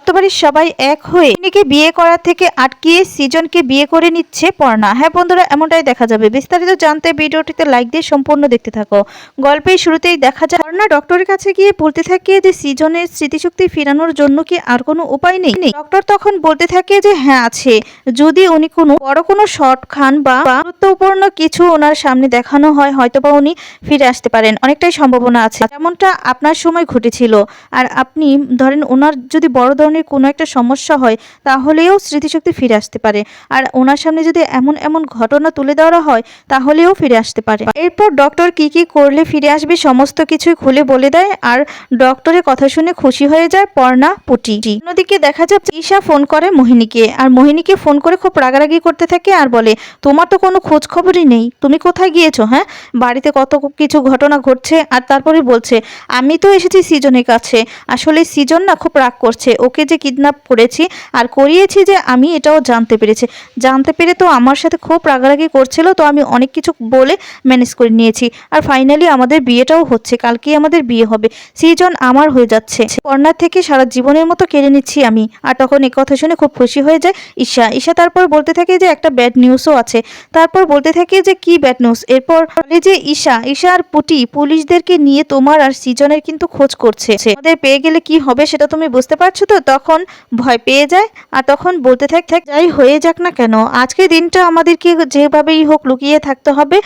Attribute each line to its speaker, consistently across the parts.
Speaker 1: সপ্তম বাড়ির সবাই এক হয়ে মেহনিকে বিয়ে করা থেকে আটকিয়ে সিজনকে বিয়ে করে নিচ্ছে পর্ণা। হ্যাঁ বন্ধুরা, এমনটাই দেখা যাবে। বিস্তারিত জানতে ভিডিওটিতে লাইক দিয়ে সম্পূর্ণ দেখতে থাকো। গল্পের শুরুতেই দেখা যায়, পর্ণা ডক্টরের কাছে গিয়ে বলতে থাকে যে সিজনের স্মৃতিশক্তি ফেরানোর জন্য কি আর কোনো উপায় নেই। ডক্টর তখন বলতে থাকে যে হ্যাঁ আছে। যদি উনি কোনো বড় কোনো শর্ট খান বা গুরুত্বপূর্ণ কিছু ওনার সামনে দেখানো হয়, হয়তোবা উনি ফিরে আসতে পারেন। অনেকটাই সম্ভাবনা আছে। যেমনটা আপনার সময় ঘটেছিল। আর আপনি ধরেন ওনার যদি বড় ধরনের কোনো একটা সমস্যা হয়, তাহলেও স্মৃতিশক্তি ফিরে আসতে পারে। আর ওনার সামনে যদি এমন এমন ঘটনা তুলে দেওয়া হয়, তাহলেও ফিরে আসতে পারে। এরপর ডক্টর কি কি করলে ফিরে আসবে সমস্ত কিছুই খুলে বলে দেয় আর ডক্টরের কথা শুনে খুশি হয়ে যায় পর্ণা পুটি। অন্যদিকে দেখা যায় ঈশা ফোন করে মোহিনীকে আর মোহিনীকে ফোন করে খুব রাগারাগি করতে থাকে আর বলে, তোমার তো কোনো খোঁজ খবরই নেই, তুমি কোথায় গিয়েছো হ্যাঁ? বাড়িতে কত কিছু ঘটনা ঘটছে আর তারপরে বলছে, আমি তো এসেছি সিজনের কাছে। আসলে সিজন না খুব রাগ করছে, ওকে যে কিডন্যাপ করেছি আর করিয়েছি যে আমি এটাও জানতে পেরেছি। জানতে পেরে তো আমার সাথে খুব রাগারাগি করছিল, তো আমি অনেক কিছু বলে ম্যানেজ করে নিয়েছি। আর ফাইনালি আমাদের বিয়েটাও হচ্ছে, কালকেই আমাদের বিয়ে হবে। সিজন আমার হয়ে যাচ্ছে। কর্নার থেকে সারা জীবনের মতো কেড়ে নিচ্ছি আমি। আর তখন এই কথা শুনে খুব খুশি হয়ে যায় ঈশা। ঈশা তারপর বলতে থাকে যে একটা ব্যাড নিউজও আছে। তারপর বলতে থাকে যে কি ব্যাড নিউজ এরপর বলে যে, ঈশা ঈশা আর পুটি পুলিশদেরকে নিয়ে তোমার আর সিজনের কিন্তু খোঁজ করছে। আমাদের পেয়ে গেলে কি হবে সেটা তুমি বুঝতে পারছ তো? তখন ভয় পেয়ে যায় আর তখন বলতে থাক থাক, যাই হয়ে যাক না কেন আজকে দিনটা আমাদেরকে যেভাবেই হোক লুকিয়ে থাকতে হবে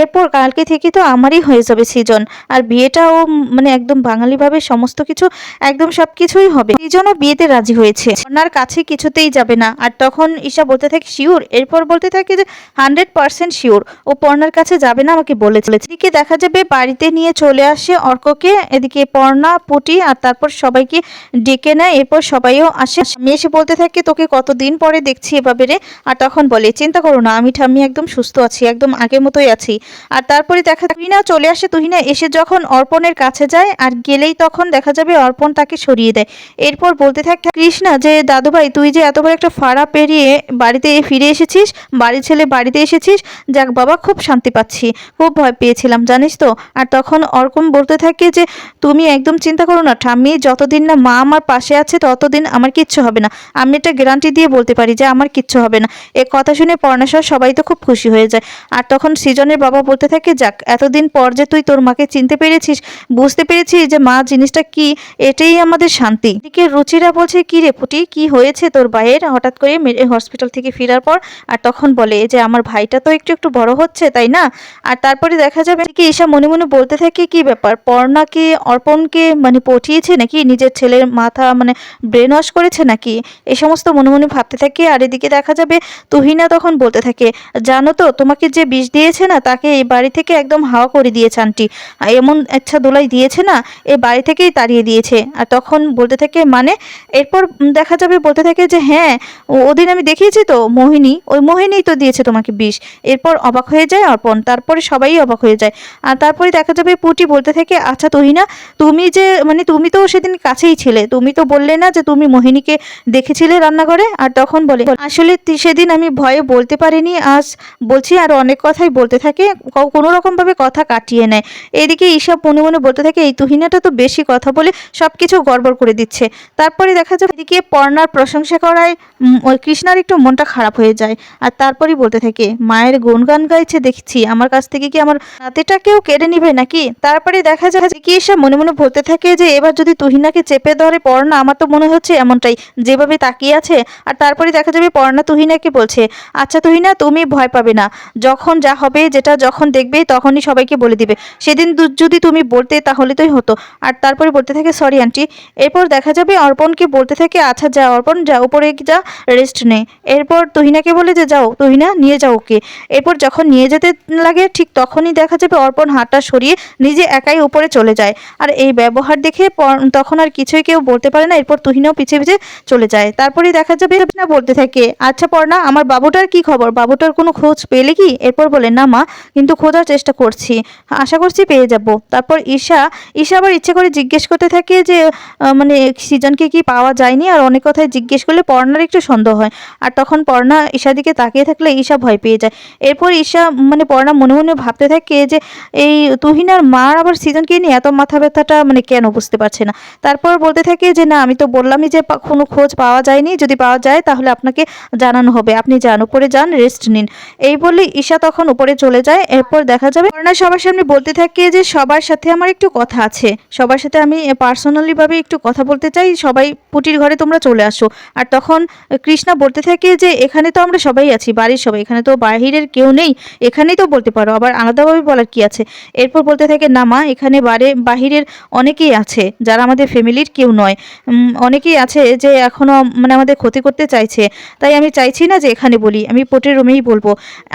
Speaker 1: এরপর কালকে থেকে তো আমারই হয়ে যাবে সিজন আর বিয়েটাও মানে একদম বাঙালিভাবে সমস্ত কিছু, একদম সব কিছুই হবে সিজনও বিয়েতে রাজি হয়েছে। ওনার কাছে কিছুতেই যাবে না, আর তখন ঈশা বলতে থাকে, শিওর? এরপর বলতে থাকে যে, হান্ড্রেড পার্সেন্ট শিওর। ও পর্ণার কাছে যাবে না, আমাকে বলেছিল এদিকে দেখা যাবে বাড়িতে নিয়ে চলে আসে অর্ককে, এদিকে পর্ণা, পুটি, আর তারপর সবাইকে ডেকে নেয়, এরপর সবাইও আসে। আমি এসে বলতে থাকি, তোকে কতদিন পরে দেখছি এভাবে রে? আর তখন বলে, চিন্তা করো না, আমি ঠাম্মি একদম সুস্থ আছি, একদম আগের মতোই আছি। আর তারপরে দেখা, তুহিনা চলে আসে, তুহিনা এসে যখন অর্পণের কাছে যায়, আর গেলেই তখন দেখা যাবে অর্পণ তাকে সরিয়ে দেয়। এরপর বলতে থাকে, কৃষ্ণা, যে দাদুভাই, তুই যে এত বড় একটা ফাড়া পেরিয়ে বাড়িতে ফিরে এসেছিস, বাড়ির ছেলে বাড়িতে এসেছিস, যাক বাবা, খুব শান্তি পাচ্ছি, খুব ভয় পেয়েছিলাম, জানিস তো? আর তখন অর্কম বলতে থাকে যে, তুমি একদম চিন্তা করো না, ঠাম্মি, যতদিন না মা আমার পাশে আছে, ততদিন আমার কিচ্ছু হবে না। আমি এটা গ্যারান্টি দিয়ে বলতে পারি যে, আমার কিচ্ছু হবে না। এ কথা শুনে পর্ণাসর সবাই তো খুব খুশি হয়ে যায়। আর তখন সৃজনের বাবা বলতে থাকে, যাক, এতদিন পর যে তুই তোর মাকে চিনতে পেরেছিস, বুঝতে পেরেছিস যে মা জিনিসটা কি, এটাই আমাদের শান্তি। এদিকে রুচিরা বলছে, কি রে পুটি, কি হয়েছে তোর ভাইয়ের? হঠাৎ করে হসপিটাল থেকে ফেরার পর, আর তখন বলে যে, আমার ভাইটা তো একটু একটু বড় হচ্ছে, তাই না? আর তারপরে দেখা যাবে কি ঈশা মনে মনে বলতে থাকে, কি ব্যাপার? পর্ণাকে, অর্পণকে মানে পঠিয়েছে নাকি? নিজের ছেলের মাথা মানে ব্রেন ওয়াশ করেছে নাকি? এই সমস্ত মনে মনে ভাবতে থাকে আর এদিকে দেখা যাবে তুহিনা তখন বলতে থাকে, জানো তো, তোমাকে যে বিষ দিয়েছে না, তাকে এই বাড়ি থেকে একদম হাওয়া করে দিয়েছে আন্টি। এমন ইচ্ছা দোলাই দিয়েছে না, এ বাড়ি থেকেই তাড়িয়ে দিয়েছে। আর তখন বলতে থাকে মানে? এরপর দেখা যাবে বলতে থাকে যে হ্যাঁ ওদিন আমি দেখিয়েছি তো, মোহিনী, ওই মোহিনী তো দিয়েছে তোমাকে বিষ। এরপর অবাক হয়ে যায় অর্পণ, তারপরে সবাই অবাক হয়ে যায়। আর তারপরে দেখা যাবে পুটি বলতে থাকে আচ্ছা তুহিনা, তুমি যে মানে তুমি তো সেদিন কাছেই ছিলে, তুমি তো বললে না যে তুমি মোহিনীকে দেখেছিলে রান্নাঘরে? আর তখন বলে, আসলে সেদিন আমি ভয়ে বলতে পারিনি, আজ বলছি আর অনেক কথাই বলতে থাকে কোনো রকমভাবে কথা কাটিয়ে নেয়। এদিকে ঈশা মনে মনে বলতে থাকে, এই তুহিনাটা তো বেশি কথা বলে সব কিছু গড়বড় করে দিচ্ছে। তারপরে দেখা যায়, এদিকে পর্ণার প্রশংসা করায় ওই কৃষ্ণার একটু মনটা খারাপ হয়ে যায়। আর তারপরেই বলতে থাকে, মায়ের গুণগান গাইছে দেখছি, আমার কাছ থেকে কি আমার নাতিটাকেও কেড়ে নিবে নাকি? তারপরে দেখা যায় কি এসে মনে মনে বলতে থাকে যে, এবার যদি তুহিনাকে চেপে ধরে পড়না আমার তো মনে হচ্ছে এমনটাই। যেভাবে তাকিয়ে আছে, আর তারপরে দেখা যাবে পড়না তুহিনাকে বলছে আচ্ছা তুহিনা, তুমি ভয় পাবে না। যখন যা হবে, যেটা যখন দেখবে, তখনই সবাইকে বলে দিবে। সেদিন যদি তুমি বলতে, তাহলে তোই হতো। আর তারপরে বলতে থাকে, সরি, আন্টি। এরপর দেখা যাবে অর্পণকে বলতে থাকে আচ্ছা যা, অর্পণ, যা, উপরে যা, রেস্ট নে। এরপর তুহিনাকে বলে যে, যাও, তুহিনা, নিয়ে যাও ওকে। এরপর যখন নিয়ে যেতে লাগে, ঠিক তখনই দেখা যাবে অর্পণ হাতটা সরিয়ে নিজে একাই উপরে চলে যায়। আর এই ব্যবহার দেখে তখন আর কিছুই কেউ বলতে পারে না। এরপর তুহিনাও পিছিয়ে পিছিয়ে চলে যায়। তারপরেই দেখা যাবে না বলতে থাকে আচ্ছা পড়না, আমার বাবুটার কি খবর? বাবুটার কোনো খোঁজ পেলে কি? এরপর বলে, না মা, কিন্তু খোঁজার চেষ্টা করছি। আশা করছি পেয়ে যাব। তারপর ঈশা ঈশা আবার ইচ্ছে করে জিজ্ঞেস করতে থাকে যে মানে সিজনকে কি পাওয়া যায়নি? আর অনেক কথাই জিজ্ঞেস করলে পর্ণার একটু সন্দেহ হয়। আর তখন পর্ণা ঈশা দিকে তাকিয়ে থাকলে ঈশা ভয় পেয়ে যায়। এরপর ঈশা মানে পর্ণা মনে মনে ভাবতে থাকে যে, এই তুহিনার মার আবার সিজনকে নিয়ে এত মাথা ব্যথাটা মানে কেন বুঝতে পারছে না? তারপর বলতে থাকে যে, না, আমি তো বললামই যে কোনো খোঁজ পাওয়া যায়নি যদি পাওয়া যায় তাহলে আপনাকে জানানো হবে। আপনি যান উপরে যান রেস্ট নিন। এই বলে ঈশা তখন উপরে চলে যায়। এরপর দেখা যাবে অর্ণা সবার সামনে বলতে থাকে যে সবার সাথে আমার একটু কথা আছে। সবার সাথে আমি পার্সোনালি ভাবে একটু কথা বলতে চাই। সবাই পুটির ঘরে তোমরা চলে আসো। আর তখন কৃষ্ণা বলতে থাকে যে এখানে তো আমরা সবাই আছি বাড়ির সবাই। এখানে তো বাহিরের কেউ নেই। এখানেই তো বলতে পারো। আবার আলাদাভাবে বলার কি আছে? এরপর বলতে থাকে না মা এখানে বারে বাহিরের অনেকেই আছে। যারা আমাদের ফ্যামিলির কেউ নয়। উম, অনেকেই আছে যে এখনও মানে আমাদের ক্ষতি করতে চাইছে। তাই আমি চাইছি না যে এখানে বলি, আমি পোটের রুমেই বলব।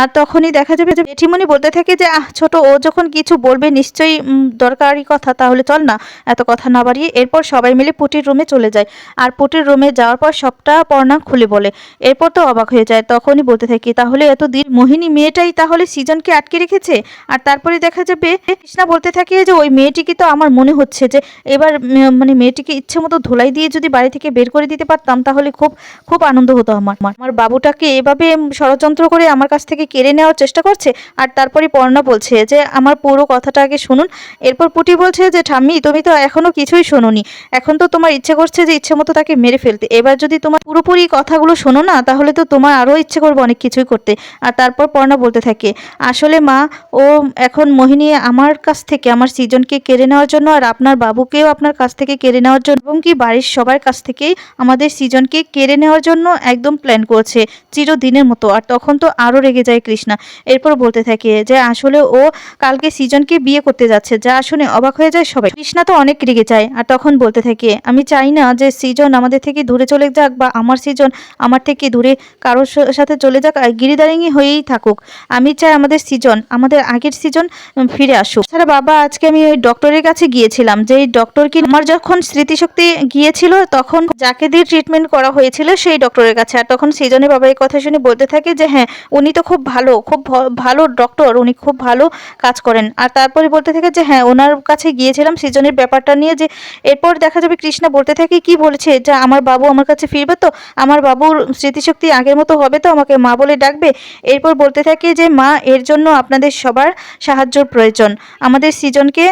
Speaker 1: আর তখনই দেখা যাবে যে জেঠিমণি বলতে থাকে যে, আহ, ছোট, ও যখন কিছু বলবে নিশ্চয়ই দরকারি কথা, তাহলে চল না, এত কথা না বাড়িয়ে। এরপর সবাই মিলে পুটির রুমে চলে যায়। আর পুটির রুমে যাওয়ার পর সবটা পর্ণা খুলে বলে। এরপর তো অবাক হয়ে যায়, তখনই বলতে থাকি, তাহলে এত দিন মোহিনী মেয়েটাই তাহলে সিজনকে আটকে রেখেছে? আর তারপরে দেখা যাবে কৃষ্ণা বলতে থাকে যে, ওই মেয়েটিকে তো আমার মনে হচ্ছে যে, এবার মানে মেয়েটিকে ইচ্ছে মতো ধোলাই দিয়ে যদি বাড়ি থেকে বের করে দিতে পারতাম, তাহলে খুব খুব আনন্দ হতো আমার। আমার বাবুটাকে এভাবে ষড়যন্ত্র করে আমার কাছ থেকে কেড়ে নেওয়ার চেষ্টা করছে, আর তারপরে পর্ণা বলছে যে, আমার পুরো কথাটা আগে শুনুন। এরপর পুটি বলছে যে, ঠাম্মি, তুমি তো এখনও কিছুই শোনোনি। এখন তো তোমার ইচ্ছে করছে যে, ইচ্ছে মতো তাকে মেরে ফেলতে। এবার যদি তোমার পুরোপুরি কথাগুলো শোনো না, তাহলে তো তোমার আরও ইচ্ছে করবে অনেক কিছুই করতে। আর তারপর পর্ণা বলতে থাকে, আসলে মা, ও এখন মোহিনী আমার কাছ থেকে, আমার সৃজনকে কেড়ে নেওয়ার জন্য, আর আপনার বাবুকেও আপনার কাছ থেকে কেড়ে নেওয়ার জন্য, এবং কি বাড়ির সবার কাছ থেকেই আমাদের সিজনকে কেড়ে নেওয়ার জন্য একদম প্ল্যান করছে চিরদিনের মতো। আর তখন তো আরও রেগে যায় কৃষ্ণা। এরপর বলতে থাকে যে আসলে ও কালকে সিজনকে বিয়ে করতে যাচ্ছে, যা শুনে অবাক হয়ে যায় সবাই। কৃষ্ণা তো অনেক রেগে যায়, আর তখন বলতে থাকে, আমি চাই না যে সিজন আমাদের থেকে দূরে চলে যাক বা আমার সিজন আমার থেকে দূরে কারোর সাথে চলে যাক গিরিদারিংই হয়েই থাকুক। আমি চাই আমাদের সিজন, আমাদের আগের সিজন ফিরে আসুক। তাছাড়া বাবা, আজকে আমি ওই ডক্টরের কাছে গিয়েছিলাম যে ডক্টর কি আমার যখন স্মৃতিশক্তি গিয়েছিল তখন যাকে দিয়ে ট্রিটমেন্ট করা হয়েছিল সেই ডক্টরের কাছে। আর তখন সৃজনের বাবা এই কথা শুনে বলতে থাকে যে হ্যাঁ উনি তো খুব ভালো খুব ভালো ডক্টর উনি খুব ভালো কাজ করেন। আর তারপরে বলতে থাকে যে হ্যাঁ ওনার কাছে গিয়েছিলাম সৃজনের ব্যাপারটা নিয়ে যে, এরপর দেখা যাবে কৃষ্ণা বলতে থাকে, কি বলেছে? যে, আমার বাবু আমার কাছে ফিরবে তো? আমার বাবুর স্মৃতিশক্তি আগের মতো হবে তো? আমাকে মা বলে ডাকবে? এরপর বলতে থাকে যে, মা, এর জন্য আপনাদের সবার সাহায্যর প্রয়োজন। আমাদের সৃজনকে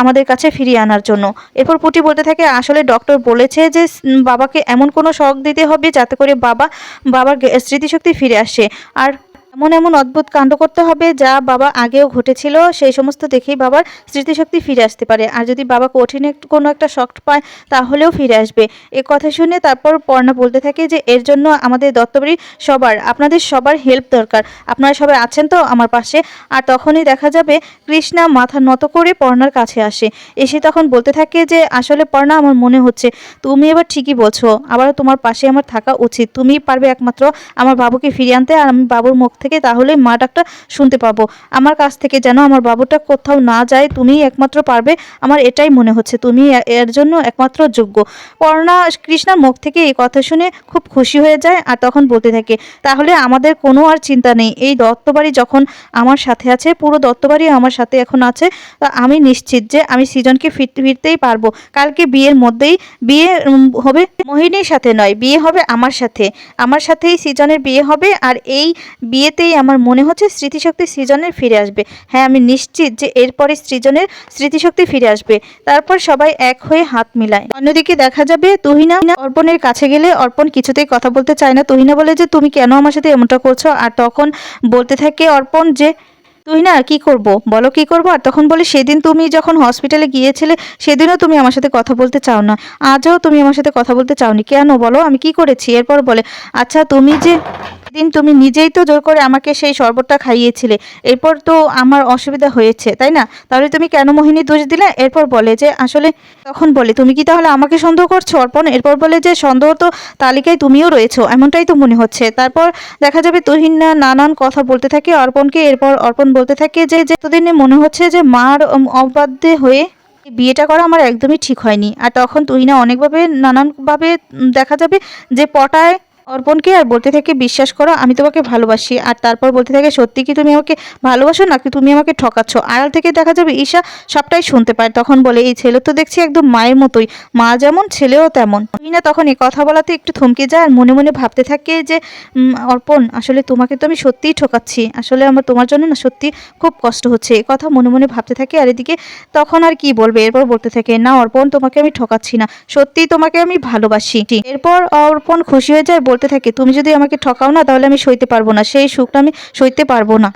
Speaker 1: আমাদের কাছে ফিরিয়ে আনার জন্য। এরপর পুটি বলতে থাকে, আসলে ডক্টর বলেছে যে বাবাকে এমন কোনো শখ দিতে হবে যাতে করে বাবা বাবার স্মৃতিশক্তি ফিরে আসে। আর এমন এমন অদ্ভুত কাণ্ড করতে হবে যা বাবা আগেও ঘটেছিল। সেই সমস্ত দেখেই বাবার স্মৃতিশক্তি ফিরে আসতে পারে। আর যদি বাবা কঠিন কোনো একটা শখ পায়, তাহলেও ফিরে আসবে। এ কথা শুনে তারপর পর্ণা বলতে থাকে যে, এর জন্য আমাদের দত্তবাড়ি সবার, আপনাদের সবার হেল্প দরকার। আপনারা সবাই আছেন তো আমার পাশে? আর তখনই দেখা যাবে কৃষ্ণা মাথা নত করে পর্ণার কাছে আসে। এসে তখন বলতে থাকে যে, আসলে পর্ণা, আমার মনে হচ্ছে তুমি এবার ঠিকই বলছো। আবারও তোমার পাশে আমার থাকা উচিত। তুমিই পারবে একমাত্র আমার বাবুকে ফিরিয়ে আনতে আর আমি বাবুর মুখ থেকে তাহলে মা ডাকটা শুনতে পাবো। আমার কাছ থেকে যেন আমার বাবুটা কোথাও না যায়, তুমিই একমাত্র পারবে। আমার এটাই মনে হচ্ছে তুমি এর জন্য একমাত্র যোগ্য। পর্ণা কৃষ্ণার মুখ থেকে এই কথা শুনে খুব খুশি হয়ে যায় আর তখন বলতে থাকে, তাহলে আমাদের কোনো আর চিন্তা নেই। এই দত্তবাড়ি যখন আমার সাথে আছে, পুরো দত্তবাড়ি আমার সাথে এখন আছে, তা আমি নিশ্চিত যে আমি সৃজনকে ফিরতে, ফিরতেই পারব। কালকে বিয়ের মধ্যেই, বিয়ে হবে মোহিনীর সাথে নয়, বিয়ে হবে আমার সাথে। আমার সাথেই সৃজনের বিয়ে হবে আর এই বিয়েতেই আমার মনে হচ্ছে স্মৃতিশক্তি সৃজনের ফিরে আসবে। হ্যাঁ আমি নিশ্চিত যে এরপরে সৃজনের স্মৃতিশক্তি ফিরে আসবে। তারপর সবাই এক হয়ে হাত মিলায়। অন্যদিকে দেখা যাবে তুহিনা অর্পণের কাছে গেলে অর্পণ কিছুতেই কথা বলতে চায় না। তুহিনা বলে যে, তুমি কেন আমার সাথে এমনটা করছ? আর তখন বলতে থাকে অর্পণ যে তুই না কি করব? বলো কি করব? আর তখন বলে, সেদিন তুমি যখন হসপিটালে গিয়েছিলে, সেদিনও তুমি আমার সাথে কথা বলতে চাও না। আজও তুমি আমার সাথে কথা বলতে চাওনি। কেন বলো? আমি কি করেছি? এরপর বলে আচ্ছা তুমি যে দিন তুমি নিজেই তো জোর করে আমাকে সেই শরবতটা খাইয়েছিলে। এরপর তো আমার অসুবিধা হয়েছে, তাই না? তাহলে তুমি কেন মোহিনী দোষ দিলে? এরপর বলে যে, আসলে তখন বলে, তুমি কি তাহলে আমাকে সন্দেহ করছ অর্পণ? এরপর বলে যে, সন্দেহ তো তালিকায় তুমিও রয়েছো, এমনটাই তো মনে হচ্ছে। তারপর দেখা যাবে তুহিন নানান কথা বলতে থাকে অর্পণকে। এরপর অর্পণ বলতে থাকে যে এতদিনে মনে হচ্ছে যে, মার অবাধ্যে হয়ে বিয়েটা করা আমার একদমই ঠিক হয়নি। আর তখন তুহিনা অনেকভাবে, নানানভাবে দেখা যাবে যে, পটায় অর্পণকে আর বলতে থাকে বিশ্বাস করো, আমি তোমাকে ভালোবাসি। আর তারপর বলতে থাকে, সত্যি কি তুমি আমাকে ভালোবাসো নাকি তুমি আমাকে ঠকাচ্ছ? আড়াল থেকে দেখা যাবে ঈশা সবটাই শুনতে পায়। তখন বলে, এই ছেলে তো দেখছি একদম মায়ের মতোই। মা যেমন, ছেলেও তেমন। না তখন এই কথা বলাতে একটু থমকে যায় আর মনে মনে ভাবতে থাকে যে অর্পণ, আসলে তোমাকে তো আমি সত্যিই ঠকাচ্ছি। আসলে আমার, তোমার জন্য না সত্যি খুব কষ্ট হচ্ছে। এই কথা মনে মনে ভাবতে থাকে আর এদিকে তখন আর কি বলবে? এরপর বলতে থাকে, না অর্পণ, তোমাকে আমি ঠকাচ্ছি না। সত্যিই তোমাকে আমি ভালোবাসি। এরপর অর্পণ খুশি হয়ে যায় বলতে থাকে, তুমি যদি আমাকে ঠকাও না, তাহলে আমি সইতে পারব না। সেই সুখটা আমি সইতে পারব না।